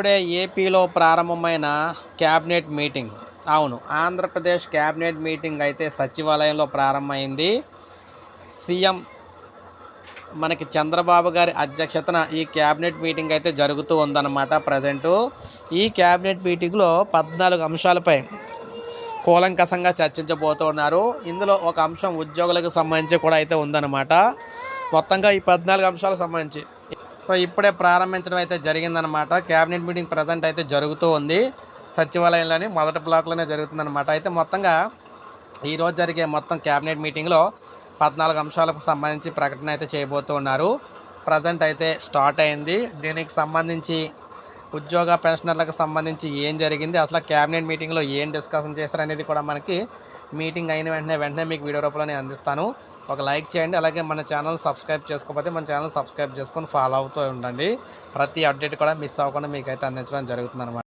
ఇప్పుడే ఏపీలో ప్రారంభమైన క్యాబినెట్ మీటింగ్. అవును ఆంధ్రప్రదేశ్ క్యాబినెట్ మీటింగ్ అయితే సచివాలయంలో ప్రారంభమైంది. సీఎం మనకి చంద్రబాబు గారి అధ్యక్షతన ఈ క్యాబినెట్ మీటింగ్ అయితే జరుగుతూ ఉందన్నమాట ప్రజెంటు. ఈ క్యాబినెట్ మీటింగ్లో పద్నాలుగు అంశాలపై కూలంకషంగా చర్చించబోతున్నారు ఇందులో ఒక అంశం ఉద్యోగులకు సంబంధించి కూడా అయితే ఉందన్నమాట. మొత్తంగా ఈ పద్నాలుగు అంశాలకు సంబంధించి సో ఇప్పుడే ప్రారంభించడం అయితే జరిగిందనమాట క్యాబినెట్ మీటింగ్ ప్రజెంట్ అయితే జరుగుతూ ఉంది. సచివాలయంలోని మొదటి బ్లాక్లోనే జరుగుతుందనమాట అయితే మొత్తంగా ఈరోజు జరిగే మొత్తం క్యాబినెట్ మీటింగ్లో పద్నాలుగు అంశాలకు సంబంధించి ప్రకటన అయితే చేయబోతూ ఉన్నారు. ప్రజెంట్ అయితే స్టార్ట్ అయింది. దీనికి సంబంధించి ఉద్యోగ పెన్షనర్లకు సంబంధించి ఏం జరిగింది అసలు క్యాబినెట్ మీటింగ్లో ఏం డిస్కషన్ చేశారు అనేది కూడా మనకి మీటింగ్ అయిన వెంటనే వెంటనే మీకు వీడియో రూపంలో నేను అందిస్తాను. ఒక లైక్ చేయండి అలాగే మన ఛానల్ సబ్స్క్రైబ్ చేసుకోకపోతే మన ఛానల్ సబ్స్క్రైబ్ చేసుకొని ఫాలో అవుతూ ఉండండి. ప్రతి అప్డేట్ కూడా మిస్ అవ్వకుండా మీకు అయితే అందించడం జరుగుతుంది